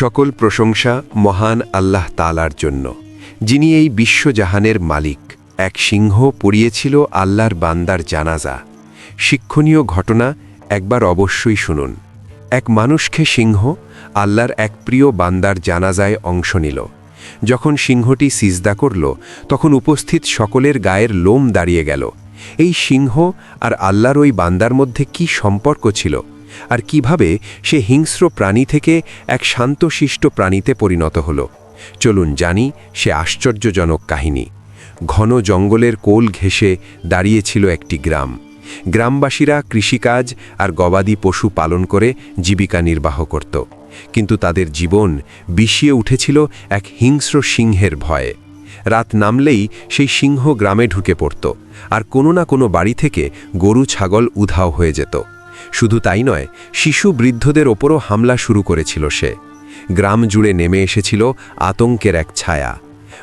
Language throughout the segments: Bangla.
সকল প্রশংসা মহান আল্লাহ তালার জন্য। যিনি এই বিশ্বজাহানের মালিক, এক সিংহ পড়িয়েছিল আল্লাহর বান্দার জানাজা। শিক্ষণীয় ঘটনা একবার অবশ্যই শুনুন। এক মানুষকে সিংহ আল্লাহর এক প্রিয় বান্দার জানাজায় অংশ নিল। যখন সিংহটি সিজদা করল, তখন উপস্থিত সকলের গায়ের লোম দাঁড়িয়ে গেল। এই সিংহ আর আল্লাহর ওই বান্দার মধ্যে কি সম্পর্ক ছিল? আর কীভাবে সে হিংস্র প্রাণী থেকে এক শান্তশিষ্ট প্রাণীতে পরিণত হল। চলুন জানি সে আশ্চর্যজনক কাহিনী। ঘন জঙ্গলের কোল ঘেঁষে দাঁড়িয়েছিল একটি গ্রাম। গ্রামবাসীরা কৃষিকাজ আর গবাদি পশু পালন করে জীবিকা নির্বাহ করত। কিন্তু তাদের জীবন বিষিয়ে উঠেছিল এক হিংস্র সিংহের ভয়ে। রাত নামলেই সেই সিংহ গ্রামে ঢুকে পড়ত, আর কোনো না কোনো বাড়ি থেকে গরু ছাগল উধাও হয়ে যেত। শুধু তাই নয়, শিশু বৃদ্ধদের ওপরও হামলা শুরু করেছিল সে। গ্রাম জুড়ে নেমে এসেছিল আতঙ্কের এক ছায়া।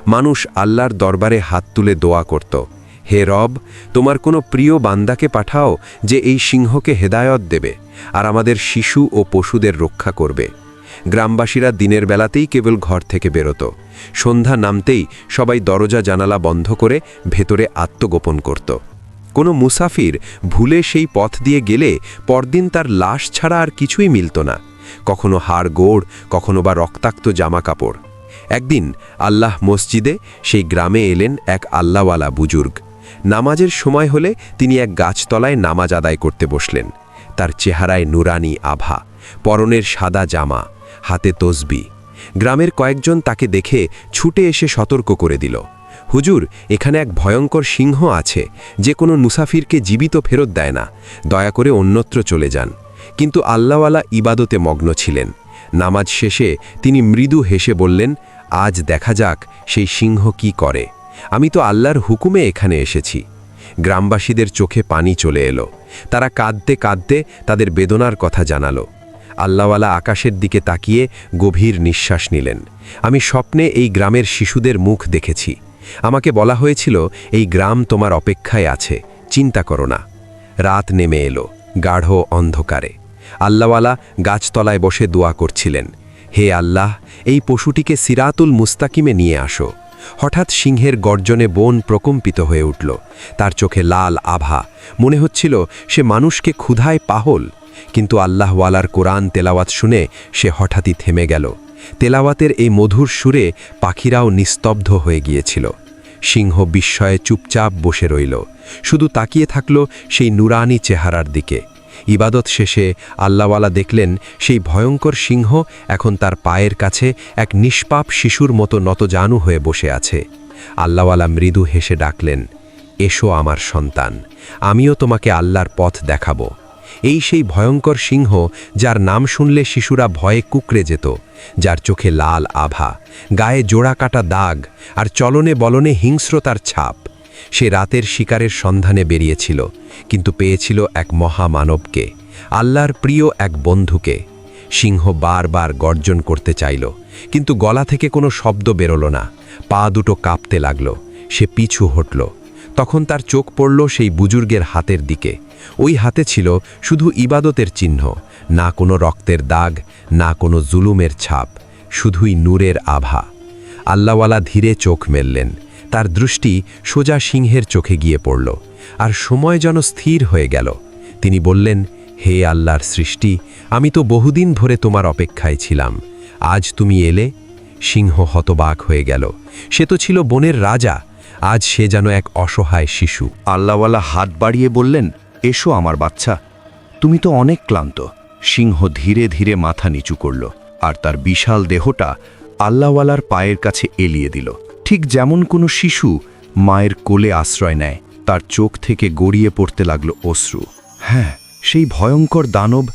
মানুষ আল্লাহর দরবারে হাত তুলে দোয়া করত, হে রব, তোমার কোনো প্রিয় বান্দাকে পাঠাও যে এই সিংহকে হেদায়ত দেবে আর আমাদের শিশু ও পশুদের রক্ষা করবে। গ্রামবাসীরা দিনের বেলাতেই কেবল ঘর থেকে বেরোত। সন্ধ্যা নামতেই সবাই দরজা জানালা বন্ধ করে ভেতরে আত্মগোপন করত। কোনো মুসাফির ভুলে সেই পথ দিয়ে গেলে পরদিন তার লাশ ছাড়া আর কিছুই মিলত না। কখনো হাড় গোড়, কখনো বা রক্তাক্ত জামা কাপড় একদিন আল্লাহ মসজিদে সেই গ্রামে এলেন এক আল্লাওয়ালা বুজুর্গ। নামাজের সময় হলে তিনি এক গাছতলায় নামাজ আদায় করতে বসলেন। তার চেহারায় নুরানি আভা, পরনের সাদা জামা, হাতে তসবি। গ্রামের কয়েকজন তাকে দেখে ছুটে এসে সতর্ক করে দিল। হুজুর, এখানে এক ভয়ঙ্কর সিংহ আছে, যে কোনো মুসাফিরকে জীবিত ফেরত দেয় না, দয়া করে অন্যত্র চলে যান। কিন্তু আল্লাওয়ালা ইবাদতে মগ্ন ছিলেন। নামাজ শেষে তিনি মৃদু হেসে বললেন, আজ দেখা যাক সেই সিংহ কি করে। আমি তো আল্লাহর হুকুমে এখানে এসেছি। গ্রামবাসীদের চোখে পানি চলে এলো। তারা কাঁদতে কাঁদতে তাদের বেদনার কথা জানালো। আল্লাওয়ালা আকাশের দিকে তাকিয়ে গভীর নিঃশ্বাস নিলেন। আমি স্বপ্নে এই গ্রামের শিশুদের মুখ দেখেছি। আমাকে বলা হয়েছিল, এই গ্রাম তোমার অপেক্ষায় আছে, চিন্তা করো না। রাত নেমে এলো, গাঢ় অন্ধকারে। আল্লাহওয়ালা গাছতলায় বসে দোয়া করছিলেন, হে আল্লাহ, এই পশুটিকে সিরাতুল মুস্তাকিমে নিয়ে আসো। হঠাৎ সিংহের গর্জনে বন প্রকম্পিত হয়ে উঠল, তার চোখে লাল আভা, মনে হচ্ছিল সে মানুষকে ক্ষুধায় পাহল, কিন্তু আল্লাহওয়ালার কোরআন তেলাওয়াত শুনে সে হঠাৎই থেমে গেল। তেলাওয়াতের এই মধুর সুরে পাখিরাও নিস্তব্ধ হয়ে গিয়েছিল। সিংহ বিস্ময়ে চুপচাপ বসে রইল। শুধু তাকিয়ে থাকল সেই নুরানি চেহারার দিকে। ইবাদত শেষে আল্লাওয়ালা দেখলেন সেই ভয়ঙ্কর সিংহ এখন তার পায়ের কাছে এক নিষ্পাপ শিশুর মতো নতজানু হয়ে বসে আছে। আল্লাওয়ালা মৃদু হেসে ডাকলেন, এসো আমার সন্তান, আমিও তোমাকে আল্লাহর পথ দেখাবো। এই সেই ভয়ঙ্কর সিংহ যার নাম শুনলে শিশুরা ভয়ে কুকড়ে যেত, যার চোখে লাল আভা, গায়ে জোড়া কাটা দাগ আর চলনে বলনে হিংস্রতার ছাপ। সে রাতের শিকারের সন্ধানে বেরিয়েছিল, কিন্তু পেয়েছিল এক মহামানবকে, আল্লাহর প্রিয় এক বন্ধুকে। সিংহ বারবার গর্জন করতে চাইল, কিন্তু গলা থেকে কোনো শব্দ বেরোল না, পা দুটো কাঁপতে লাগল, সে পিছু হটল। তখন তার চোখ পড়ল সেই বুজুর্গের হাতের দিকে। ওই হাতে ছিল শুধু ইবাদতের চিহ্ন, না কোনো রক্তের দাগ, না কোনো জুলুমের ছাপ, শুধুই নূরের আভা। আল্লাওয়ালা ধীরে চোখ মেললেন। তার দৃষ্টি সোজা সিংহের চোখে গিয়ে পড়ল, আর সময় যেন স্থির হয়ে গেল। তিনি বললেন, হে আল্লাহর সৃষ্টি, আমি তো বহুদিন ধরে তোমার অপেক্ষায় ছিলাম। আজ তুমি এলে, সিংহ হতবাক হয়ে গেল। সে তো ছিল বনের রাজা আজ সে যেন এক অসহায় শিশু। আল্লাহওয়ালা হাত বাড়িয়ে বললেন, এসো আমার বাচ্চা। তুমি তো অনেক ক্লান্ত। সিংহ ধীরে ধীরে মাথা নিচু করল, আর তার বিশাল দেহটা আল্লাহওয়ালার পায়ের কাছে এলিয়ে দিল। ঠিক যেমন কোনো শিশু মায়ের কোলে আশ্রয় নেয়, তার চোখ থেকে গড়িয়ে পড়তে লাগল অশ্রু। হ্যাঁ সেই ভয়ঙ্কর দানব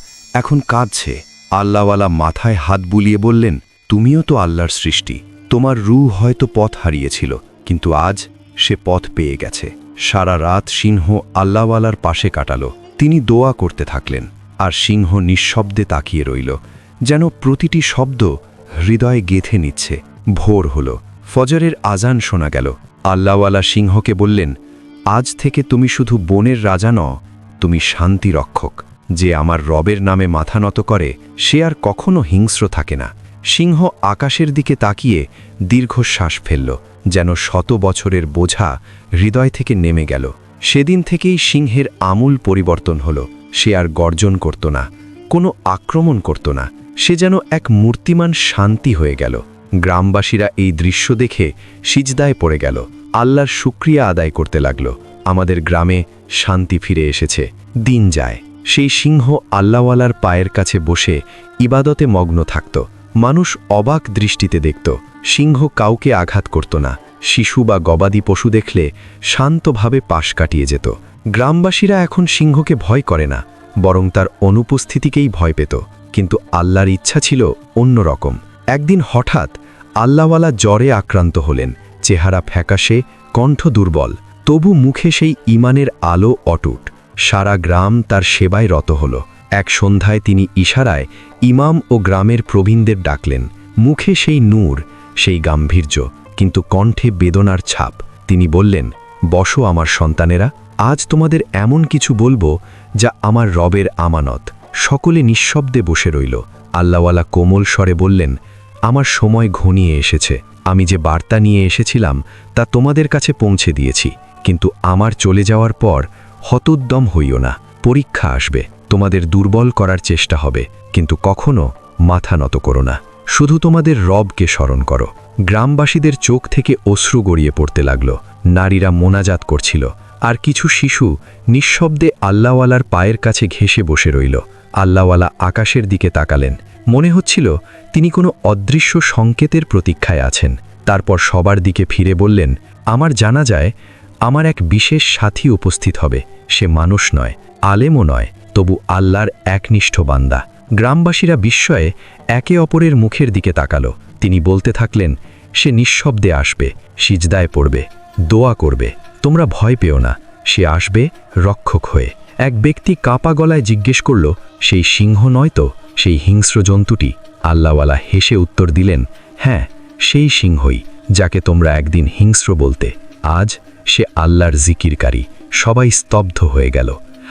এখন কাঁদছে। আল্লাহওয়ালা মাথায় হাত বুলিয়ে বললেন, তুমিও তো আল্লাহর সৃষ্টি। তোমার রু হয়তো পথ হারিয়েছিল, কিন্তু আজ সে পথ পেয়ে গেছে। সারা রাত সিংহ আল্লাওয়ালার পাশে কাটালো। তিনি দোয়া করতে থাকলেন, আর সিংহ নিঃশব্দে তাকিয়ে রইল, যেন প্রতিটি শব্দ হৃদয়ে গেথে নিচ্ছে। ভোর হল, ফজরের আজান শোনা গেল। আল্লাওয়ালা সিংহকে বললেন, আজ থেকে তুমি শুধু বনের রাজা ন তুমি শান্তি রক্ষক। যে আমার রবের নামে মাথা নত করে, সে আর কখনো হিংস্র থাকে না। সিংহ আকাশের দিকে তাকিয়ে দীর্ঘশ্বাস ফেলল। যেন শত বছরের বোঝা হৃদয় থেকে নেমে গেল। সেদিন থেকেই সিংহের আমূল পরিবর্তন হল। সে আর গর্জন করত না, কোনো আক্রমণ করত না। সে যেন এক মূর্তিমান শান্তি হয়ে গেল। গ্রামবাসীরা এই দৃশ্য দেখে সিজদায় পড়ে গেল। আল্লাহর শুক্রিয়া আদায় করতে লাগল। আমাদের গ্রামে শান্তি ফিরে এসেছে। দিন যায়। সেই সিংহ আল্লাওয়ালার পায়ের কাছে বসে ইবাদতে মগ্ন থাকত। মানুষ অবাক দৃষ্টিতে দেখত, সিংহ কাউকে আঘাত করত না, শিশু বা গবাদি পশু দেখলে শান্তভাবে পাশ কাটিয়ে যেত। গ্রামবাসীরা এখন সিংহকে ভয় করে না, বরং তার অনুপস্থিতিকেই ভয় পেত, কিন্তু আল্লাহর ইচ্ছা ছিল অন্যরকম। একদিন হঠাৎ আল্লাহওয়ালা জ্বরে আক্রান্ত হলেন, চেহারা ফ্যাকাশে, কণ্ঠ দুর্বল, তবু মুখে সেই ইমানের আলো অটুট। সারা গ্রাম তার সেবায় রত হল। এক সন্ধ্যায় তিনি ইশারায় ইমাম ও গ্রামের প্রবীণদের ডাকলেন। মুখে সেই নূর, সেই গাম্ভীর্য, কিন্তু কণ্ঠে বেদনার ছাপ। তিনি বললেন, বসো আমার সন্তানেরা, আজ তোমাদের এমন কিছু বলব যা আমার রবের আমানত। সকলে নিঃশব্দে বসে রইল। আল্লাওয়ালা কোমল স্বরে বললেন, আমার সময় ঘনিয়ে এসেছে। আমি যে বার্তা নিয়ে এসেছিলাম, তা তোমাদের কাছে পৌঁছে দিয়েছি। কিন্তু আমার চলে যাওয়ার পর হতোদ্যম হইও না। পরীক্ষা আসবে। তোমাদের দুর্বল করার চেষ্টা হবে, কিন্তু কখনো মাথা নত করো না। শুধু তোমাদের রবকে স্মরণ করো। গ্রামবাসীদের চোখ থেকে অশ্রু গড়িয়ে পড়তে লাগল। নারীরা মোনাজাত করছিল। আর কিছু শিশু নিঃশব্দে আল্লাওয়ালার পায়ের কাছে ঘেসে বসে রইল। আল্লাওয়ালা আকাশের দিকে তাকালেন। মনে হচ্ছিল তিনি কোনো অদৃশ্য সংকেতের প্রতীক্ষায় আছেন। তারপর সবার দিকে ফিরে বললেন, আমার জানা যায়, আমার এক বিশেষ সাথী উপস্থিত হবে। সে মানুষ নয়, আলেমও নয়। তবু আল্লাহর একনিষ্ঠ বান্দা। গ্রামবাসীরা বিস্ময়ে একে অপরের মুখের দিকে তাকালো। তিনি বলতে থাকলেন, সে নিঃশব্দে আসবে, সিজদায় পড়বে, দোয়া করবে, তোমরা ভয় পেও না, সে আসবে রক্ষক হয়ে। এক ব্যক্তি কাপা গলায় জিজ্ঞেস করল, সেই সিংহ নয় তো? সেই হিংস্র জন্তুটি? আল্লাহওয়ালা হেসে উত্তর দিলেন হ্যাঁ সেই সিংহই, যাকে তোমরা একদিন হিংস্র বলতে, আজ সে আল্লাহর জিকিরকারী, সবাই স্তব্ধ হয়ে গেল।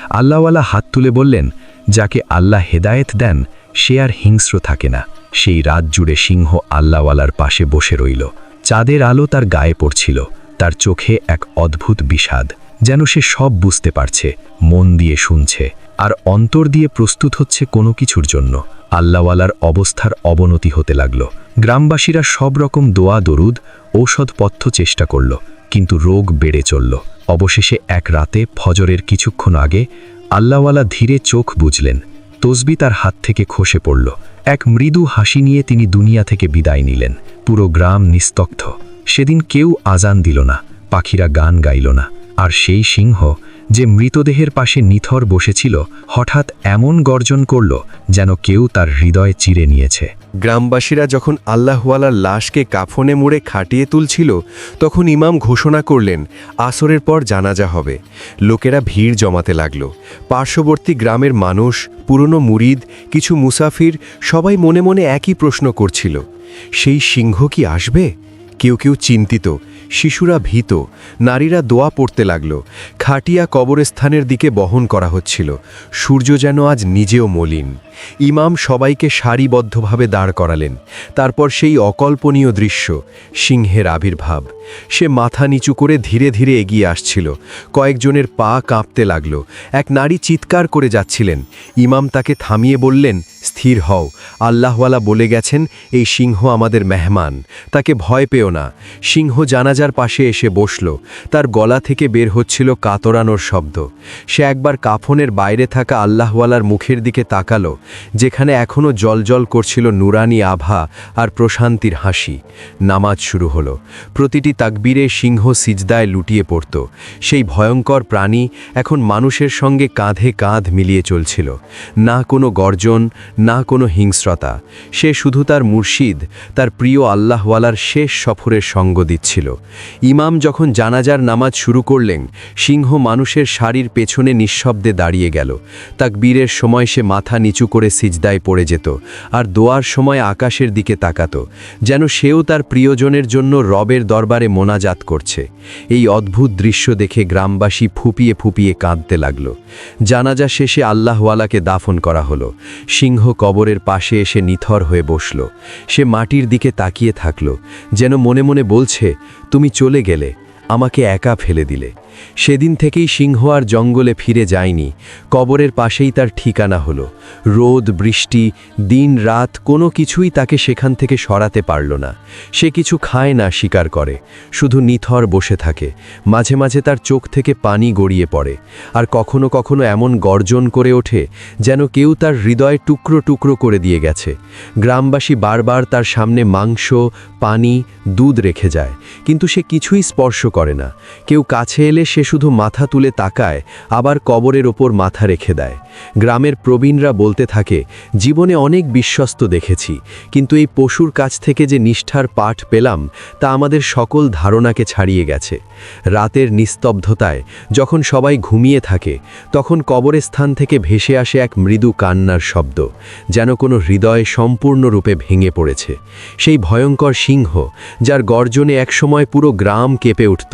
আল্লাহওয়ালা হাত তুলে বললেন, যাকে আল্লাহ হেদায়েত দেন, সে আর হিংস্র থাকে না। সেই রাত জুড়ে সিংহ আল্লাহওয়ালার পাশে বসে রইল। চাঁদের আলো তার গায়ে পড়ছিল। তার চোখে এক অদ্ভুত বিষাদ, যেন সে সব বুঝতে পারছে, মন দিয়ে শুনছে। আর অন্তর দিয়ে প্রস্তুত হচ্ছে কোনো কিছুর জন্য। আল্লাহওয়ালার অবস্থার অবনতি হতে লাগল। গ্রামবাসীরা সব রকম দোয়া, দরুদ ঔষধপথ্য চেষ্টা করল, কিন্তু রোগ বেড়ে চলল। অবশেষে এক রাতে ফজরের কিছুক্ষণ আগে আল্লাওয়ালা ধীরে চোখ বুঝলেন। তসবি তার হাত থেকে খসে পড়ল। এক মৃদু হাসি নিয়ে তিনি দুনিয়া থেকে বিদায় নিলেন। পুরো গ্রাম নিস্তব্ধ। সেদিন কেউ আজান দিল না। পাখিরা গান গাইল না। আর সেই সিংহ যে মৃতদেহের পাশে নিথর বসেছিল, হঠাৎ এমন গর্জন করল যেন কেউ তার হৃদয় চিরে নিয়েছে। গ্রামবাসীরা যখন আল্লাহওয়ালার লাশকে কাফনে মুড়ে খাটিয়ে তুলছিল, তখন ইমাম ঘোষণা করলেন, আসরের পর জানাজা হবে। লোকেরা ভিড় জমাতে লাগল। পার্শ্ববর্তী গ্রামের মানুষ, পুরনো মুরিদ, কিছু মুসাফির সবাই মনে মনে একই প্রশ্ন করছিল, সেই সিংহ কি আসবে? কেউ কেউ চিন্তিত শিশুরা ভীত, নারীরা দোয়া পড়তে লাগল, খাটিয়া কবরস্থানের দিকে বহন করা হচ্ছিল, সূর্য যেন আজ নিজেও মলিন। ইমাম সবাইকে সারিবদ্ধভাবে দাঁড় করালেন। তারপর সেই অকল্পনীয় দৃশ্য, সিংহের আবির্ভাব। সে মাথা নিচু করে ধীরে ধীরে এগিয়ে আসছিল। কয়েকজনের পা কাঁপতে লাগল। এক নারী চিৎকার করে যাচ্ছিলেন। ইমাম তাকে থামিয়ে বললেন, স্থির হও। আল্লাহওয়ালা বলে গেছেন, এই সিংহ আমাদের মেহমান। তাকে ভয় পেও না। সিংহ জানাজার পাশে এসে বসল। তার গলা থেকে বের হচ্ছিল কাতরানোর শব্দ। সে একবার কাফনের বাইরে থাকা আল্লাহওয়ালার মুখের দিকে তাকালো। যেখানে এখনও জলজল করছিল নুরানি আভা আর প্রশান্তির হাসি। নামাজ শুরু হলো। প্রতিটি তাকবীরে সিংহ সিজদায় লুটিয়ে পড়ত। সেই ভয়ঙ্কর প্রাণী এখন মানুষের সঙ্গে কাঁধে কাঁধ মিলিয়ে চলছিল। না কোনো গর্জন, না কোনো হিংস্রতা। সে শুধু তার মুর্শিদ, তার প্রিয় আল্লাহওয়ালার শেষ সফরের সঙ্গ দিচ্ছিল। ইমাম যখন জানাজার নামাজ শুরু করলেন, সিংহ মানুষের শাড়ির পেছনে নিঃশব্দে দাঁড়িয়ে গেল। তাকবীরের সময় সে মাথা নিচু করে সিজদায় পড়ে যেত আর দোয়ার সময় আকাশের দিকে তাকাত, যেন সেও তার প্রিয়জনের জন্য রবের দরবারে মোনাজাত করছে। এই অদ্ভুত দৃশ্য দেখে গ্রামবাসী ফুপিয়ে ফুপিয়ে কাঁদতে লাগল। জানাজা শেষে আল্লাহওয়ালাকে দাফন করা হলো। সিংহ কবরের পাশে এসে নিথর হয়ে বসল। সে মাটির দিকে তাকিয়ে থাকল, যেন মনে মনে বলছে, তুমি চলে গেলে, আমাকে একা ফেলে দিলে। সেদিন থেকেই সিংহ আর জঙ্গলে ফিরে যায়নি। কবরের পাশেই তার ঠিকানা হলো। রোদ, বৃষ্টি, দিন, রাত কোনো কিছুই তাকে সেখান থেকে সরাতে পারল না। সে কিছু খায় না, শিকার করে। শুধু নিথর বসে থাকে। মাঝে মাঝে তার চোখ থেকে পানি গড়িয়ে পড়ে। আর কখনো কখনো এমন গর্জন করে ওঠে যেন কেউ তার হৃদয় টুকরো টুকরো করে দিয়ে গেছে। গ্রামবাসী বারবার তার সামনে মাংস, পানি, দুধ রেখে যায়। কিন্তু সে কিছুই স্পর্শ করে না। কেউ কাছে এলে সে শুধু মাথা তুলে তাকায়, আবার কবরের ওপর মাথা রেখে দেয়। গ্রামের প্রবীণরা বলতে থাকে, জীবনে অনেক বিশ্বস্ত দেখেছি, কিন্তু এই পশুর কাছ থেকে যে নিষ্ঠার পাঠ পেলাম, তা আমাদের সকল ধারণাকে ছাড়িয়ে গেছে। রাতের নিস্তব্ধতায়, যখন সবাই ঘুমিয়ে থাকে, তখন কবরস্থান থেকে ভেসে আসে এক মৃদু কান্নার শব্দ, যেন কোনো হৃদয় সম্পূর্ণরূপে ভেঙে পড়েছে। সেই ভয়ঙ্কর সিংহ, যার গর্জনে একসময় পুরো গ্রাম কেঁপে উঠত,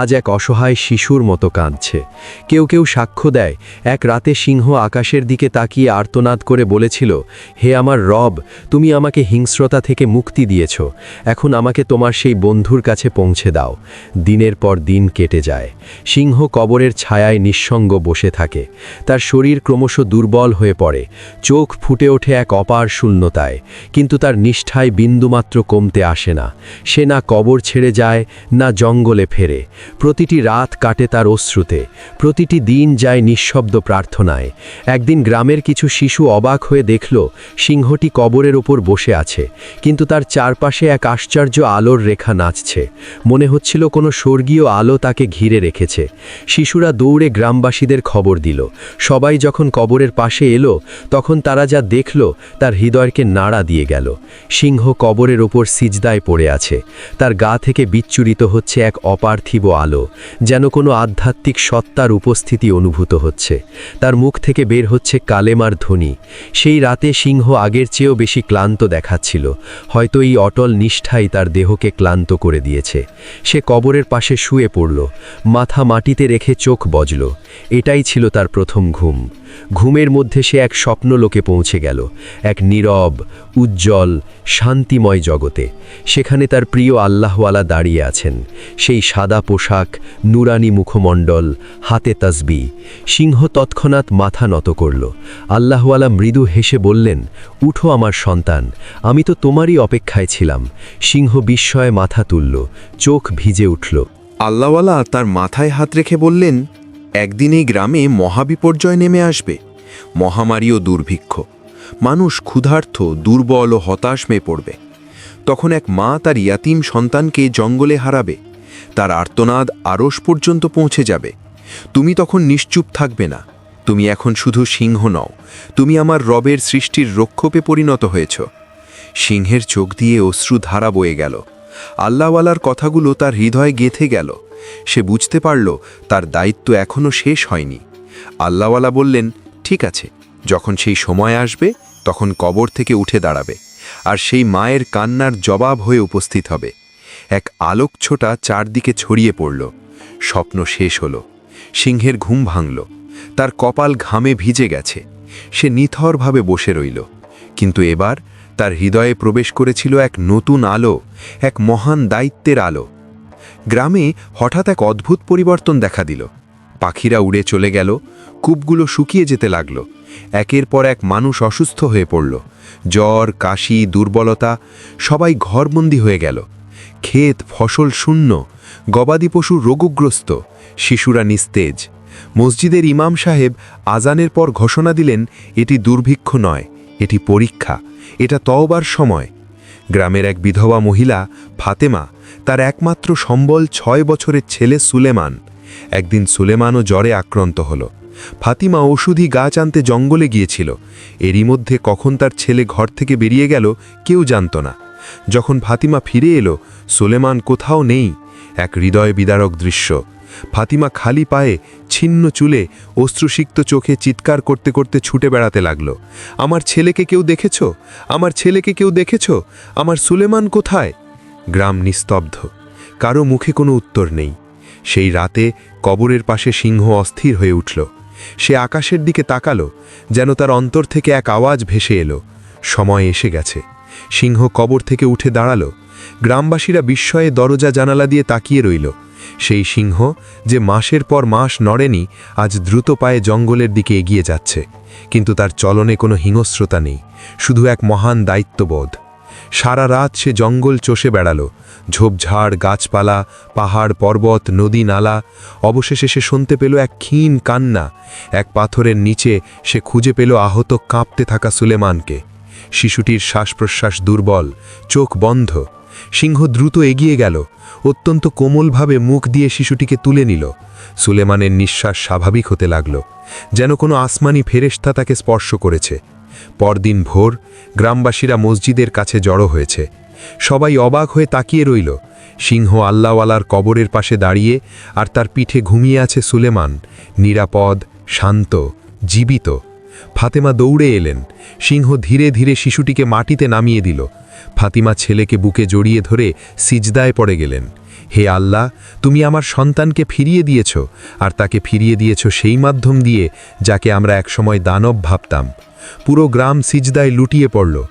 আজ এক অসহায় শিশুর মতো কাঁদছে। কেউ কেউ সাক্ষ্য দেয়, এক রাতে সিংহ আকাশের দিকে তাকিয়ে আর্তনাদ করে বলেছিল, হে আমার রব, তুমি আমাকে হিংস্রতা থেকে মুক্তি দিয়েছ। এখন আমাকে তোমার সেই বন্ধুর কাছে পৌঁছে দাও। দিনের পর দিন কেটে যায়। সিংহ কবরের ছায়ায় নিঃসঙ্গ বসে থাকে। তার শরীর ক্রমশ দুর্বল হয়ে পড়ে। চোখ ফুটে ওঠে এক অপার শূন্যতায়। কিন্তু তার নিষ্ঠায় বিন্দুমাত্র কমতে আসে না। সে না কবর ছেড়ে যায়, না জঙ্গলে ফেরে। প্রতিটি রাত কাটে তার অশ্রুতে। প্রতিটি দিন যায় নিঃশব্দ প্রার্থনায়। একদিন গ্রামের কিছু শিশু অবাক হয়ে দেখল, সিংহটি কবরের ওপর বসে আছে। কিন্তু তার চারপাশে এক আশ্চর্য আলোর রেখা নাচছে। মনে হচ্ছিল কোনো স্বর্গীয় আলো তাকে ঘিরে রেখেছে। শিশুরা দৌড়ে গ্রামবাসীদের খবর দিল। সবাই যখন কবরের পাশে এলো, তখন তারা যা দেখল, তার হৃদয়কে নাড়া দিয়ে গেল। সিংহ কবরের ওপর সিজদায় পড়ে আছে। তার গা থেকে বিচ্ছুরিত হচ্ছে এক অপার্থিব আলো, যেন কোনো আধ্যাত্মিক সত্তার উপস্থিতি অনুভূত হচ্ছে। তার মুখ থেকে বের হচ্ছে কালেমার ধ্বনি। সেই রাতে সিংহ আগের চেয়েও বেশি ক্লান্ত দেখাচ্ছিল। হয়তো এই অটল নিষ্ঠাই তার দেহকে ক্লান্ত করে দিয়েছে। সে কবরের পাশে শুয়ে পড়ল। মাথা মাটিতে রেখে চোখ বজল। এটাই ছিল তার প্রথম ঘুম। ঘুমের মধ্যে সে এক স্বপ্নলোকে পৌঁছে গেল। এক নীরব, উজ্জ্বল, শান্তিময় জগতে। সেখানে তার প্রিয় আল্লাহওয়ালা দাঁড়িয়ে আছেন। সেই সাদা পোশাক নুরানি মুখমণ্ডল, হাতে তসবি। সিংহ তৎক্ষণাৎ মাথা নত করল। আল্লাহওয়ালা মৃদু হেসে বললেন, উঠো আমার সন্তান, আমি তো তোমারই অপেক্ষায় ছিলাম। সিংহ বিস্ময়ে মাথা তুলল, চোখ ভিজে উঠল। আল্লাহওয়ালা তার মাথায় হাত রেখে বললেন, একদিন এই গ্রামে মহাবিপর্যয় নেমে আসবে। মহামারী ও দুর্ভিক্ষ। মানুষ ক্ষুধার্থ দুর্বল ও হতাশ মেয়ে পড়বে। তখন এক মা তার ইয়াতিম সন্তানকে জঙ্গলে হারাবে। তার আর্তনাদ আরস পর্যন্ত পৌঁছে যাবে। তুমি তখন নিশ্চুপ থাকবে না। তুমি এখন শুধু সিংহ নও। তুমি আমার রবের সৃষ্টির রক্ষপে পরিণত হয়েছ। সিংহের চোখ দিয়ে অশ্রু ধারা বয়ে গেল। আল্লাহওয়ালার কথাগুলো তার হৃদয়ে গেথে গেল। সে বুঝতে পারল, তার দায়িত্ব এখনও শেষ হয়নি। আল্লাহওয়ালা বললেন, ঠিক আছে। যখন সেই সময় আসবে, তখন কবর থেকে উঠে দাঁড়াবে। আর সেই মায়ের কান্নার জবাব হয়ে উপস্থিত হবে। এক আলোকছোটা চারদিকে ছড়িয়ে পড়ল। স্বপ্ন শেষ হলো। সিংহের ঘুম ভাঙল। তার কপাল ঘামে ভিজে গেছে। সে নিথরভাবে বসে রইল। কিন্তু এবার তার হৃদয়ে প্রবেশ করেছিল এক নতুন আলো, এক মহান দায়িত্বের আলো। গ্রামে হঠাৎ এক অদ্ভুত পরিবর্তন দেখা দিল। পাখিরা উড়ে চলে গেল, কূপগুলো শুকিয়ে যেতে লাগল। একের পর এক মানুষ অসুস্থ হয়ে পড়ল। জ্বর, কাশি, দুর্বলতা সবাই ঘরবন্দি হয়ে গেল। ক্ষেত ফসল শূন্য, গবাদি পশু রোগগ্রস্ত, শিশুরা নিস্তেজ। মসজিদের ইমাম সাহেব আজানের পর ঘোষণা দিলেন, এটি দুর্ভিক্ষ নয়, এটি পরীক্ষা, এটা তওবার সময়। গ্রামের এক বিধবা মহিলা, ফাতেমা, তার একমাত্র সম্বল ছয় বছরের ছেলে সুলেমান। একদিন সুলেমানও জ্বরে আক্রান্ত হল। ফাতিমা ওষুধি গাছ আনতে জঙ্গলে গিয়েছিল। এরই মধ্যে কখন তার ছেলে ঘর থেকে বেরিয়ে গেল, কেউ জানত না। যখন ফাতিমা ফিরে এলো, সোলেমান কোথাও নেই, এক হৃদয় বিদারক দৃশ্য। ফাতিমা খালি পায়ে ছিন্ন চুলে অশ্রুসিক্ত চোখে চিৎকার করতে করতে ছুটে বেড়াতে লাগল। আমার ছেলেকে কেউ দেখেছ? আমার ছেলেকে কেউ দেখেছ? আমার সুলেমান কোথায়? গ্রাম নিস্তব্ধ। কারও মুখে কোনো উত্তর নেই। সেই রাতে কবরের পাশে সিংহ অস্থির হয়ে উঠল। সে আকাশের দিকে তাকালো, যেন তার অন্তর থেকে এক আওয়াজ ভেসে এলো। সময় এসে গেছে। সিংহ কবর থেকে উঠে দাঁড়াল। গ্রামবাসীরা বিস্ময়ে দরজা জানালা দিয়ে তাকিয়ে রইল। সেই সিংহ যে মাসের পর মাস নড়েনি, আজ দ্রুত পায়ে জঙ্গলের দিকে এগিয়ে যাচ্ছে। কিন্তু তার চলনে কোনো হিংস্রতা নেই, শুধু এক মহান দায়িত্ববোধ। সারা রাত সে জঙ্গল চষে বেড়াল। ঝোপঝাড়, গাছপালা, পাহাড়, পর্বত, নদী, নালা, অবশেষে সে শুনতে পেল এক ক্ষীণ কান্না। এক পাথরের নিচে সে খুঁজে পেল আহত কাঁপতে থাকা সুলেমানকে। শিশুটির শ্বাস প্রশ্বাস দুর্বল, চোখ বন্ধ। সিংহ দ্রুত এগিয়ে গেল, অত্যন্ত কোমলভাবে মুখ দিয়ে শিশুটিকে তুলে নিল। সুলেমানের নিঃশ্বাস স্বাভাবিক হতে লাগল, যেন কোনো আসমানি ফেরেশতা তাকে স্পর্শ করেছে। পরদিন ভোর গ্রামবাসীরা মসজিদের কাছে জড়ো হয়েছে। সবাই অবাক হয়ে তাকিয়ে রইল। সিংহ আল্লাওয়ালার কবরের পাশে দাঁড়িয়ে আর তার পিঠে ঘুমিয়ে আছে সুলেমান, নিরাপদ, শান্ত, জীবিত। ফাতেমা দৌড়ে এলেন। সিংহ ধীরে ধীরে শিশুটিকে মাটিতে নামিয়ে দিল। ফাতিমা ছেলেকে বুকে জড়িয়ে ধরে সিজদায় পড়ে গেলেন। হে আল্লাহ, তুমি আমার সন্তানকে ফিরিয়ে দিয়েছ, আর তাকে ফিরিয়ে দিয়েছ সেই মাধ্যম দিয়ে যাকে আমরা একসময় দানব ভাবতাম। পুরো গ্রাম সিজদায় লুটিয়ে পড়ল।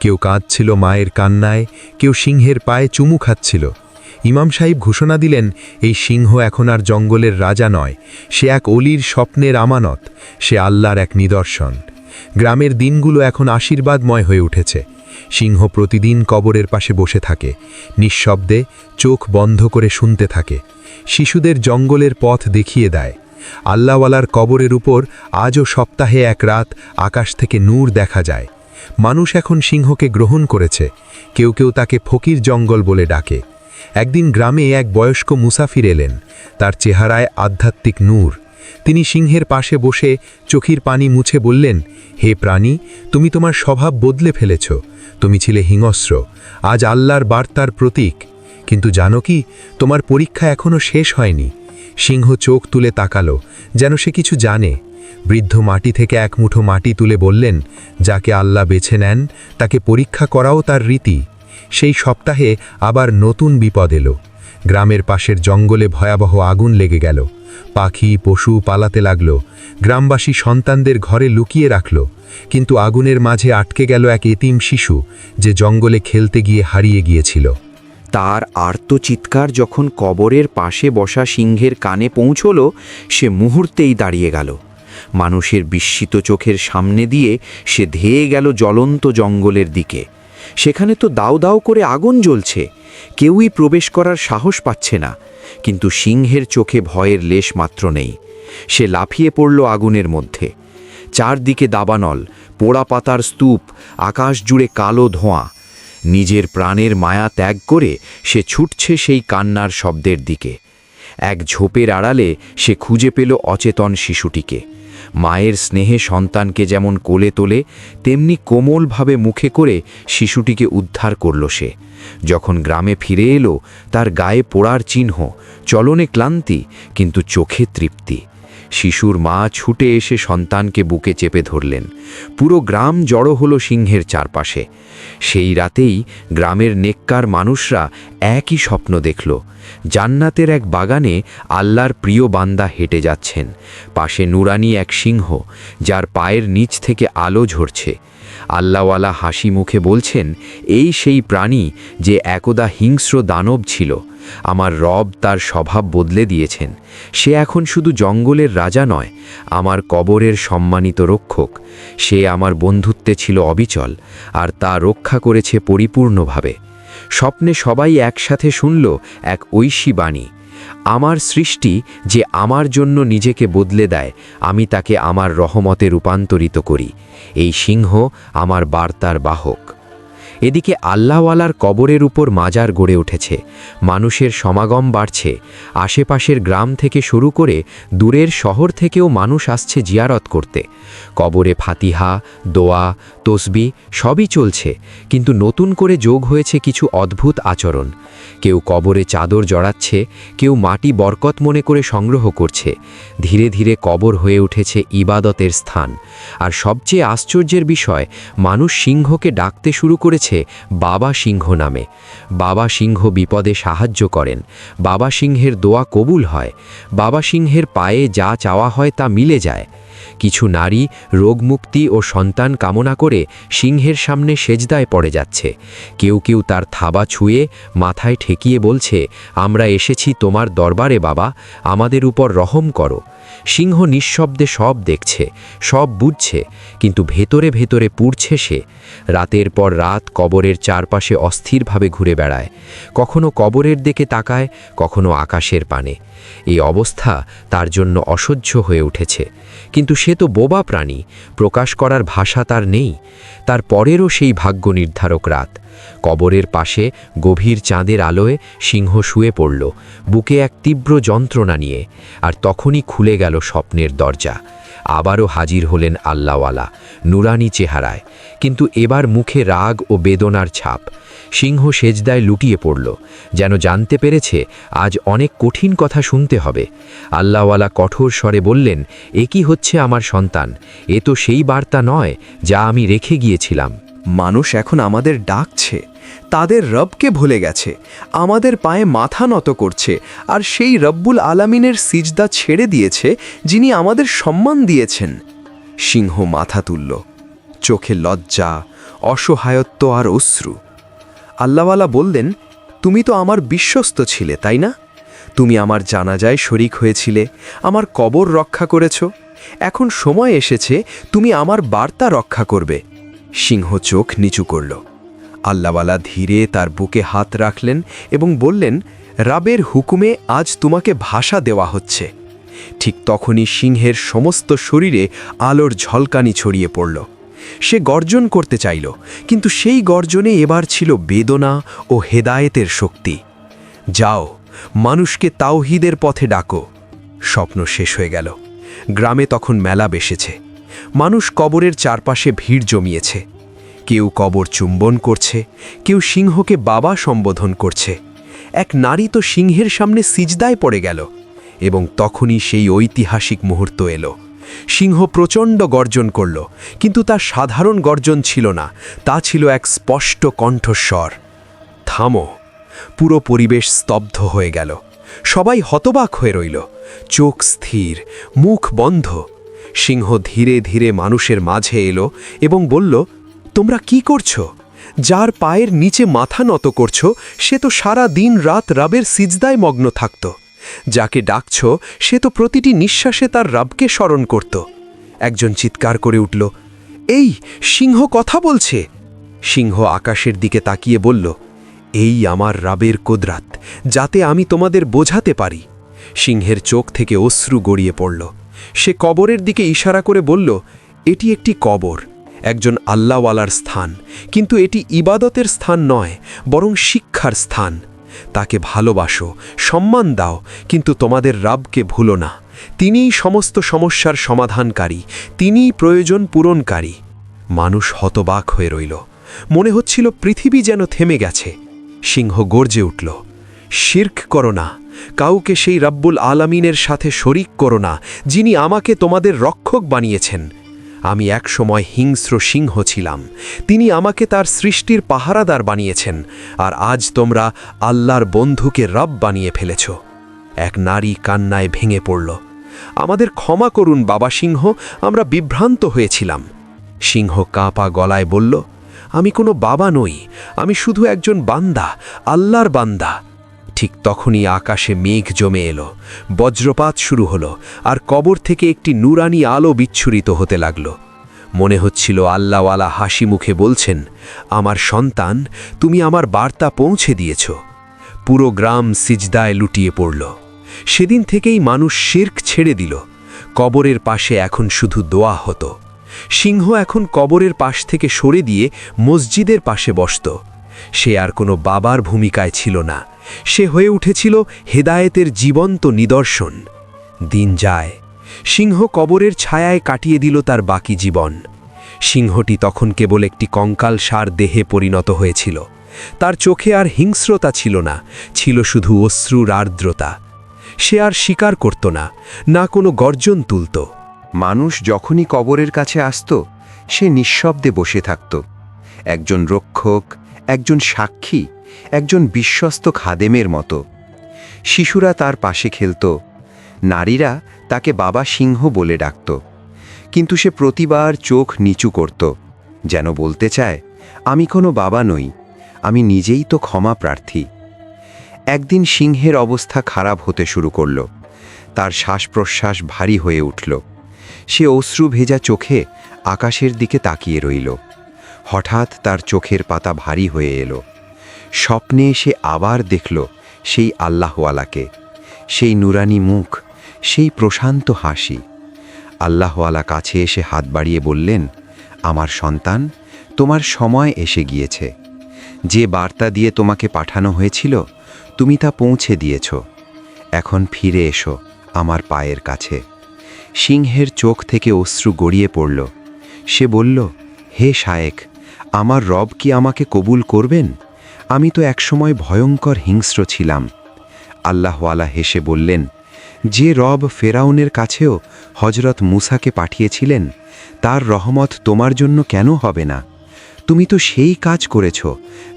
কেউ কাঁদছিল মায়ের কান্নায়, কেউ সিংহের পায়ে চুমু খাচ্ছিল। ইমাম সাহেব ঘোষণা দিলেন, এই সিংহ এখন আর জঙ্গলের রাজা নয়, সে এক অলির স্বপ্নের আমানত, সে আল্লাহর এক নিদর্শন। গ্রামের দিনগুলো এখন আশীর্বাদময় হয়ে উঠেছে। সিংহ প্রতিদিন কবরের পাশে বসে থাকে, নিঃশব্দে চোখ বন্ধ করে শুনতে থাকে, শিশুদের জঙ্গলের পথ দেখিয়ে দেয়। আল্লাওয়ালার কবরের উপর আজও সপ্তাহে এক রাত আকাশ থেকে নূর দেখা যায়। মানুষ এখন সিংহকে গ্রহণ করেছে, কেউ কেউ তাকে ফকির জঙ্গল বলে ডাকে। একদিন গ্রামে এক বয়স্ক মুসাফির এলেন। তার চেহারায় আধ্যাত্মিক নূর। তিনি সিংহের পাশে বসে চোখির পানি মুছে বললেন, হে প্রাণী, তুমি তোমার স্বভাব বদলে ফেলেছ। তুমি ছিলে হিংস্র। আজ আল্লাহর বার্তার প্রতীক। কিন্তু জানো কি, তোমার পরীক্ষা এখনও শেষ হয়নি। সিংহ চোখ তুলে তাকালো, যেন সে কিছু জানে। বৃদ্ধ মাটি থেকে এক মুঠো মাটি তুলে বললেন, যাকে আল্লাহ বেছে নেন, তাকে পরীক্ষা করাও তার রীতি। সেই সপ্তাহে আবার নতুন বিপদ এলো। গ্রামের পাশের জঙ্গলে ভয়াবহ আগুন লেগে গেল। পাখি, পশু পালাতে লাগল। গ্রামবাসী সন্তানদের ঘরে লুকিয়ে রাখল। কিন্তু আগুনের মাঝে আটকে গেল এক এতিম শিশু, যে জঙ্গলে খেলতে গিয়ে হারিয়ে গিয়েছিল। তার আর্তচিৎকার যখন কবরের পাশে বসা সিংহের কানে পৌঁছল, সে মুহূর্তেই দাঁড়িয়ে গেল। মানুষের বিস্মিত চোখের সামনে দিয়ে সে ধেয়ে গেল জ্বলন্ত জঙ্গলের দিকে। সেখানে তো দাও দাও করে আগুন জ্বলছে। কেউই প্রবেশ করার সাহস পাচ্ছে না। কিন্তু সিংহের চোখে ভয়ের লেশ মাত্র নেই। সে লাফিয়ে পড়ল আগুনের মধ্যে। চারদিকে দাবানল, পোড়া পাতার স্তূপ, আকাশ জুড়ে কালো ধোঁয়া। নিজের প্রাণের মায়া ত্যাগ করে সে ছুটছে সেই কান্নার শব্দের দিকে। এক ঝোপের আড়ালে সে খুঁজে পেল অচেতন শিশুটিকে। মায়ের স্নেহে সন্তানকে যেমন কোলে তোলে, তেমনি কোমলভাবে মুখে করে শিশুটিকে উদ্ধার করল সে। যখন গ্রামে ফিরে এলো, তার গায়ে পোড়ার চিহ্ন, চলনে ক্লান্তি, কিন্তু চোখে তৃপ্তি। শিশুর মা ছুটে এসে সন্তানকে বুকে চেপে ধরলেন। পুরো গ্রাম জড়ো হলো সিংহের চারপাশে। সেই রাতেই গ্রামের নেককার মানুষরা একই স্বপ্ন দেখল। জান্নাতের এক বাগানে আল্লাহর প্রিয় বান্দা হেঁটে যাচ্ছেন। পাশে নুরানি এক সিংহ, যার পায়ের নিচ থেকে আলো ঝরছে। আল্লাহওয়ালা হাসি মুখে বলছেন, এই সেই প্রাণী যে একদা হিংস্র দানব ছিল। আমার রব তার স্বভাব বদলে দিয়েছেন। সে এখন শুধু জঙ্গলের রাজা নয়, আমার কবরের সম্মানিত রক্ষক। সে আমার বন্ধুত্বে ছিল অবিচল, আর তা রক্ষা করেছে পরিপূর্ণভাবে। স্বপ্নে সবাই একসাথে শুনল এক ঐশী বাণী। আমার সৃষ্টি যে আমার জন্য নিজেকে বদলে দেয়, আমি তাকে আমার রহমতে রূপান্তরিত করি। এই সিংহ আমার বার্তার বাহক। এদিকে আল্লাহওয়ালার কবরের উপর মাজার গড়ে উঠেছে। মানুষের সমাগম বাড়ছে। আশেপাশের গ্রাম থেকে শুরু করে দূরের শহর থেকেও মানুষ আসছে জিয়ারত করতে। কবরে ফাতিহা, দোয়া, তসবি সবই চলছে, কিন্তু নতুন করে যোগ হয়েছে কিছু অদ্ভুত আচরণ। কেউ কবরে চাদর জড়াচ্ছে, কেউ মাটি বরকত মনে করে সংগ্রহ করছে। ধীরে ধীরে কবর হয়ে উঠেছে ইবাদতের স্থান। আর সবচেয়ে আশ্চর্যের বিষয়, মানুষ সিংহকে ডাকতে শুরু করেছে বাবা সিংহ নামে। বাবা সিংহ বিপদে সাহায্য করেন। বাবা সিংহের দোয়া কবুল হয়। বাবা সিংহের পায়ে যা চাওয়া হয় তা মিলে যায়। কিছু নারী রোগমুক্তি ও সন্তান কামনা করে সিংহের সামনে সেজদায় পড়ে যাচ্ছে। কেউ কেউ তার থাবা ছুঁয়ে মাথায় ঠেকিয়ে বলছে, আমরা এসেছি তোমার দরবারে বাবা, আমাদের উপর রহম করো। সিংহ নিঃশব্দে সব দেখছে, সব বুঝছে, কিন্তু ভেতরে ভেতরে পুড়ছে সে। রাতের পর রাত কবরের চারপাশে অস্থিরভাবে ঘুরে বেড়ায়। কখনো কবরের দিকে তাকায়, কখনো আকাশের পানে। এই অবস্থা তার জন্য অসহ্য হয়ে উঠেছে। কিন্তু সে তো বোবা প্রাণী, প্রকাশ করার ভাষা তার নেই। তার পরেরও সেই ভাগ্য নির্ধারক রাত। কবরের পাশে গভীর চাঁদের আলোয় সিংহ শুয়ে পড়ল, বুকে এক তীব্র যন্ত্রণা নিয়ে, আর তখনই খুলে গেল স্বপ্নের দরজা। আবারও হাজির হলেন আল্লাওয়ালা নুরানি চেহারায়। কিন্তু এবার মুখে রাগ ও বেদনার ছাপ। সিংহ সেজদায় লুটিয়ে পড়ল। যেন জানতে পেরেছে, আজ অনেক কঠিন কথা শুনতে হবে। আল্লাহওয়ালা কঠোর স্বরে বললেন, এ কি হচ্ছে আমার সন্তান? এ তো সেই বার্তা নয়, যা আমি রেখে গিয়েছিলাম। মানুষ এখন আমাদের ডাকছে। তাদের রবকে ভুলে গেছে। আমাদের পায়ে মাথা নত করছে আর সেই রব্বুল আলামিনের সিজদা ছেড়ে দিয়েছে, যিনি আমাদের সম্মান দিয়েছেন। সিংহ মাথা তুলল, চোখে লজ্জা, অসহায়ত্ব আর অশ্রু। আল্লাওয়ালা বললেন, তুমি তো আমার বিশ্বস্ত ছিলে, তাই না? তুমি আমার জানাজায় শরিক হয়েছিলে, আমার কবর রক্ষা করেছ। এখন সময় এসেছে, তুমি আমার বার্তা রক্ষা করবে। সিংহ চোখ নিচু করল। আল্লাহওয়ালা ধীরে তার বুকে হাত রাখলেন এবং বললেন, রাবের হুকুমে আজ তোমাকে ভাষা দেওয়া হচ্ছে। ঠিক তখনই সিংহের সমস্ত শরীরে আলোর ঝলকানি ছড়িয়ে পড়ল। সে গর্জন করতে চাইল, কিন্তু সেই গর্জনে এবার ছিল বেদনা ও হেদায়েতের শক্তি। যাও, মানুষকে তাওহিদের পথে ডাকো। স্বপ্ন শেষ হয়ে গেল। গ্রামে তখন মেলা বেসেছে। মানুষ কবরের চারপাশে ভিড় জমিয়েছে। কেউ কবর চুম্বন করছে, কেউ সিংহকে বাবা সম্বোধন করছে। এক নারী তো সিংহের সামনে সিজদায় পড়ে গেল এবং তখনই সেই ঐতিহাসিক মুহূর্ত এলো। সিংহ প্রচণ্ড গর্জন করল, কিন্তু তা সাধারণ গর্জন ছিল না, তা ছিল এক স্পষ্ট কণ্ঠস্বর। থামো। পুরো পরিবেশ স্তব্ধ হয়ে গেল। সবাই হতবাক হয়ে রইল। চোখ স্থির, মুখ বন্ধ। সিংহ ধীরে ধীরে মানুষের মাঝে এলো এবং বলল তোমরা কি করছ? যার পায়ের নিচে মাথা নত করছ, সে তো সারা দিন রাত রাবের সিজদায় মগ্ন থাকত। যাকে ডাকছ, সে তো প্রতিটি নিঃশ্বাসে তার রাবকে স্মরণ করত। একজন চিৎকার করে উঠল, এই, সিংহ কথা বলছে? সিংহ আকাশের দিকে তাকিয়ে বলল, এই আমার রাবের কোদরাত, যাতে আমি তোমাদের বোঝাতে পারি। সিংহের চোখ থেকে অশ্রু গড়িয়ে পড়ল। সে কবরের দিকে ইশারা করে বলল, এটি একটি কবর একজন আল্লাহওয়ালার স্থান। কিন্তু এটি ইবাদতের স্থান নয়, বরং শিক্ষার স্থান। তাকে ভালোবাসো, সম্মান দাও, কিন্তু তোমাদের রাবকে ভুলো না। তিনিই সমস্ত সমস্যার সমাধানকারী, তিনিই প্রয়োজন পূরণকারী। মানুষ হতবাক হয়ে রইল। মনে হচ্ছিল পৃথিবী যেন থেমে গেছে। সিংহ গর্জে উঠল, শির্ক করো না। কাউকে সেই রাব্বুল আলামিনের সাথে শরিক করো না, যিনি আমাকে তোমাদের রক্ষক বানিয়েছেন। আমি এক সময় হিংস্র সিংহ ছিলাম। তিনি আমাকে তার সৃষ্টির পাহারাদার বানিয়েছেন, আর আজ তোমরা আল্লাহর বন্ধুকে রব বানিয়ে ফেলেছ। এক নারী কান্নায় ভেঙে পড়ল। আমাদের ক্ষমা করুন, বাবা সিংহ, আমরা বিভ্রান্ত হয়েছিলাম। সিংহ কাঁপা গলায় বলল, আমি কোনো বাবা নই, আমি শুধু একজন বান্দা, আল্লাহর বান্দা। ঠিক তখনই আকাশে মেঘ জমে এলো। বজ্রপাত শুরু হলো আর কবর থেকে একটি নুরানি আলো বিচ্ছুরিত হতে লাগল। মনে হচ্ছিল আল্লাহওয়ালা হাসি মুখে বলছেন, আমার সন্তান, তুমি আমার বার্তা পৌঁছে দিয়েছ। পুরো গ্রাম সিজদায় লুটিয়ে পড়ল। সেদিন থেকেই মানুষ শির্ক ছেড়ে দিল। কবরের পাশে এখন শুধু দোয়া হতো। সিংহ এখন কবরের পাশ থেকে সরে দিয়ে মসজিদের পাশে বসত। সে আর কোনো বাবার ভূমিকায় ছিল না। সে হয়ে উঠেছিল হেদায়েতের জীবন্ত নিদর্শন। দিন যায়, সিংহ কবরের ছায়ায় কাটিয়ে দিল তার বাকি জীবন। সিংহটি তখন কেবল একটি কঙ্কাল সার দেহে পরিণত হয়েছিল। তার চোখে আর হিংস্রতা ছিল না, ছিল শুধু অশ্রুর আর্দ্রতা। সে আর স্বীকার করত না না কোনো গর্জন তুলত। মানুষ যখনই কবরের কাছে আসত, সে নিঃশব্দে বসে থাকত। একজন রক্ষক একজন সাক্ষী, একজন বিশ্বস্ত খাদেমের মতো। শিশুরা তার পাশে খেলত, নারীরা তাকে বাবা সিংহ বলে ডাকত। কিন্তু সে প্রতিবার চোখ নিচু করত, যেন বলতে চায়, আমি কোনো বাবা নই, আমি নিজেই তো ক্ষমা প্রার্থী। একদিন সিংহের অবস্থা খারাপ হতে শুরু করল, তার শ্বাস প্রশ্বাস ভারী হয়ে উঠল। সে অশ্রু ভেজা চোখে আকাশের দিকে তাকিয়ে রইল। হঠাৎ তার চোখের পাতা ভারী হয়ে এলো। স্বপ্নে সে আবার দেখল সেই আল্লাহওয়ালাকে। সেই নুরানি মুখ, সেই প্রশান্ত হাসি। আল্লাহওয়ালা কাছে এসে হাত বাড়িয়ে বললেন, আমার সন্তান, তোমার সময় এসে গিয়েছে। যে বার্তা দিয়ে তোমাকে পাঠানো হয়েছিল, তুমি তা পৌঁছে দিয়েছ। এখন ফিরে এসো আমার পায়ের কাছে। সিংহের চোখ থেকে অশ্রু গড়িয়ে পড়ল। সে বলল, হে শায়েক আমার রব কি আমাকে কবুল করবেন? আমি তো একসময় ভয়ঙ্কর হিংস্র ছিলাম। আল্লাহওয়ালা হেসে বললেন, যে রব ফেরাউনের কাছেও হজরত মুসাকে পাঠিয়েছিলেন, তার রহমত তোমার জন্য কেন হবে না? তুমি তো সেই কাজ করেছ,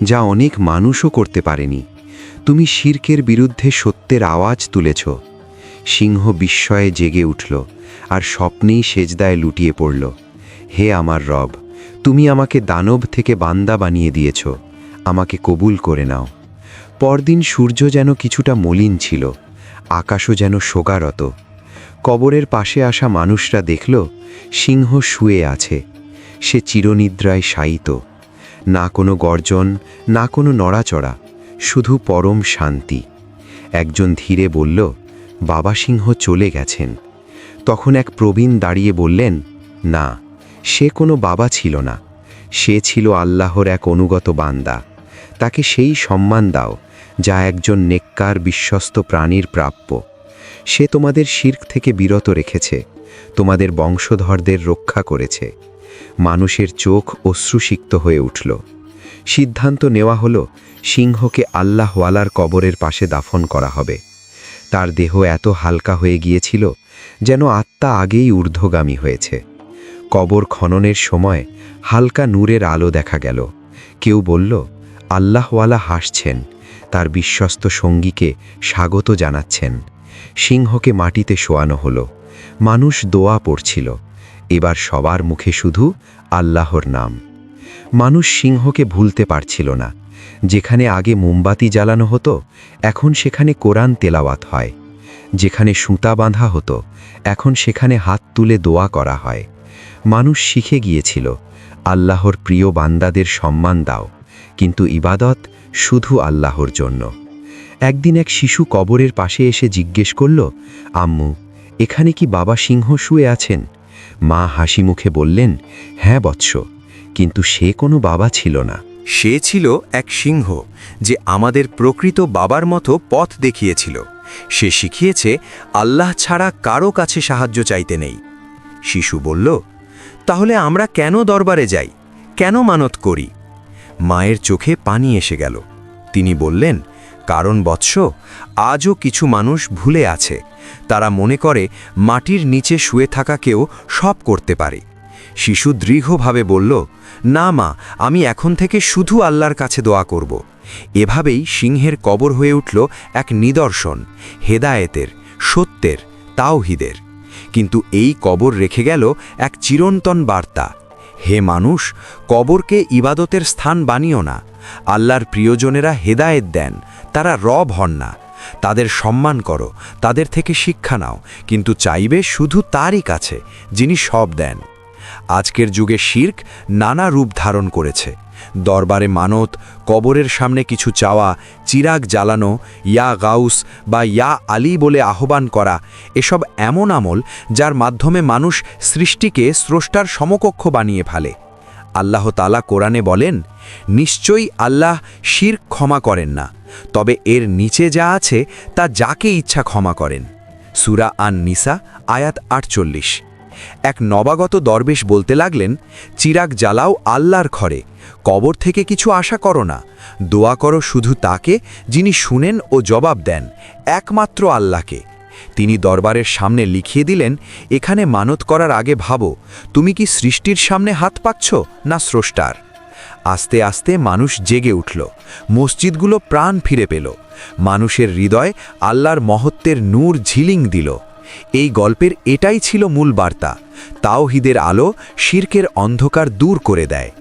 যা অনেক মানুষও করতে পারেনি। তুমি শির্কের বিরুদ্ধে সত্যের আওয়াজ তুলেছ। সিংহ বিস্ময়ে জেগে উঠল আর স্বপ্নেই সেজদায় লুটিয়ে পড়ল। হে আমার রব তুমি আমাকে দানব থেকে বান্দা বানিয়ে দিয়েছ। আমাকে কবুল করে নাও। পরদিন সূর্য যেন কিছুটা মলিন ছিল, আকাশও যেন শোকারত। কবরের পাশে আসা মানুষরা দেখল, সিংহ শুয়ে আছে। সে চিরনিদ্রায় শায়িত। না কোনো গর্জন, না কোনো নড়াচড়া, শুধু পরম শান্তি। একজন ধীরে বলল, বাবা সিংহ চলে গেছেন। তখন এক প্রবীণ দাঁড়িয়ে বললেন, না। সে কোনো বাবা ছিল না। সে ছিল আল্লাহর এক অনুগত বান্দা। তাকে সেই সম্মান দাও, যা একজন নেককার বিশ্বস্ত প্রাণীর প্রাপ্য। সে তোমাদের শির্ক থেকে বিরত রেখেছে, তোমাদের বংশধরদের রক্ষা করেছে। মানুষের চোখ অশ্রুসিক্ত হয়ে উঠল। সিদ্ধান্ত নেওয়া হলো, সিংহকে আল্লাহওয়ালার কবরের পাশে দাফন করা হবে। তার দেহ এত হালকা হয়ে গিয়েছিল, যেন আত্মা আগেই ঊর্ধ্বগামী হয়েছে। কবর খননের সময় হালকা নূরের আলো দেখা গেল। কেউ বলল, আল্লাহওয়ালা হাসছেন, তার বিশ্বস্ত সঙ্গীকে স্বাগত জানাচ্ছেন। সিংহকে মাটিতে শোয়ানো হলো, মানুষ দোয়া পড়ছিল, এবার সবার মুখে শুধু আল্লাহর নাম। মানুষ সিংহকে ভুলতে পারছিল না, যেখানে আগে মোমবাতি জ্বালানো হতো, এখন সেখানে কোরআন তেলাওয়াত হয়। যেখানে সুতা বাঁধা হতো, এখন সেখানে হাত তুলে দোয়া করা হয়। মানুষ শিখে গিয়েছিল, আল্লাহর প্রিয় বান্দাদের সম্মান দাও, কিন্তু ইবাদত শুধু আল্লাহর জন্য। একদিন এক শিশু কবরের পাশে এসে জিজ্ঞেস করল, আম্মু, এখানে কি বাবা সিংহ শুয়ে আছেন? মা হাসি মুখে বললেন হ্যাঁ বৎস, কিন্তু সে কোনো বাবা ছিল না। সে ছিল এক সিংহ যে আমাদের প্রকৃত বাবার মতো পথ দেখিয়েছিল। সে শিখিয়েছে, আল্লাহ ছাড়া কারও কাছে সাহায্য চাইতে নেই। শিশু বলল তাহলে আমরা কেন দরবারে যাই? কেন মানত করি? মায়ের চোখে পানি এসে গেল। তিনি বললেন, কারণ বৎস, আজও কিছু মানুষ ভুলে আছে। তারা মনে করে মাটির নিচে শুয়ে থাকা কেউ সব করতে পারে। শিশু দৃঢ়ভাবে বলল, না মা, আমি এখন থেকে শুধু আল্লাহর কাছে দোয়া করব। এভাবেই সিংহের কবর হয়ে উঠল এক নিদর্শন, হেদায়েতের, সত্যের, তাওহিদের। কিন্তু এই কবর রেখে গেল এক চিরন্তন বার্তা। হে মানুষ, কবরকে ইবাদতের স্থান বানিও না। আল্লাহর প্রিয়জনেরা হেদায়েত দেন, তারা রব হন না। তাদের সম্মান করো, তাদের থেকে শিক্ষা নাও, কিন্তু চাইবে শুধু তারই কাছে, যিনি সব দেন। আজকের যুগে শির্ক নানা রূপ ধারণ করেছে। দরবারে মানত, কবরের সামনে কিছু চাওয়া, চিরাগ জ্বালানো, ইয়া গাউস বা ইয়া আলী বলে আহ্বান করা, এসব এমন আমল যার মাধ্যমে মানুষ সৃষ্টিকে স্রষ্টার সমকক্ষ বানিয়ে ফেলে। আল্লাহ তালা কোরআনে বলেন, নিশ্চয়ই আল্লাহ শির ক্ষমা করেন না, তবে এর নিচে যা আছে তা যাকে ইচ্ছা ক্ষমা করেন। সুরা আন নিসা আয়াত আটচল্লিশ। এক নবাগত দরবেশ বলতে লাগলেন, চিরাগ জ্বালাও আল্লাহর ঘরে, কবর থেকে কিছু আশা করো না, দোয়া করো শুধু তাকে যিনি শুনেন ও জবাব দেন, একমাত্র আল্লাহকে। তিনি দরবারের সামনে লিখিয়ে দিলেন, এখানে মানত করার আগে ভাবো, তুমি কি সৃষ্টির সামনে হাত পাচ্ছ না স্রষ্টার? আস্তে আস্তে মানুষ জেগে উঠল, মসজিদগুলো প্রাণ ফিরে পেল, মানুষের হৃদয় আল্লাহর মহত্বের নূর ঝিলিং দিল। এই গল্পের এটাই ছিল মূল বার্তা। তাওহিদের আলো শির্কের অন্ধকার দূর করে দেয়।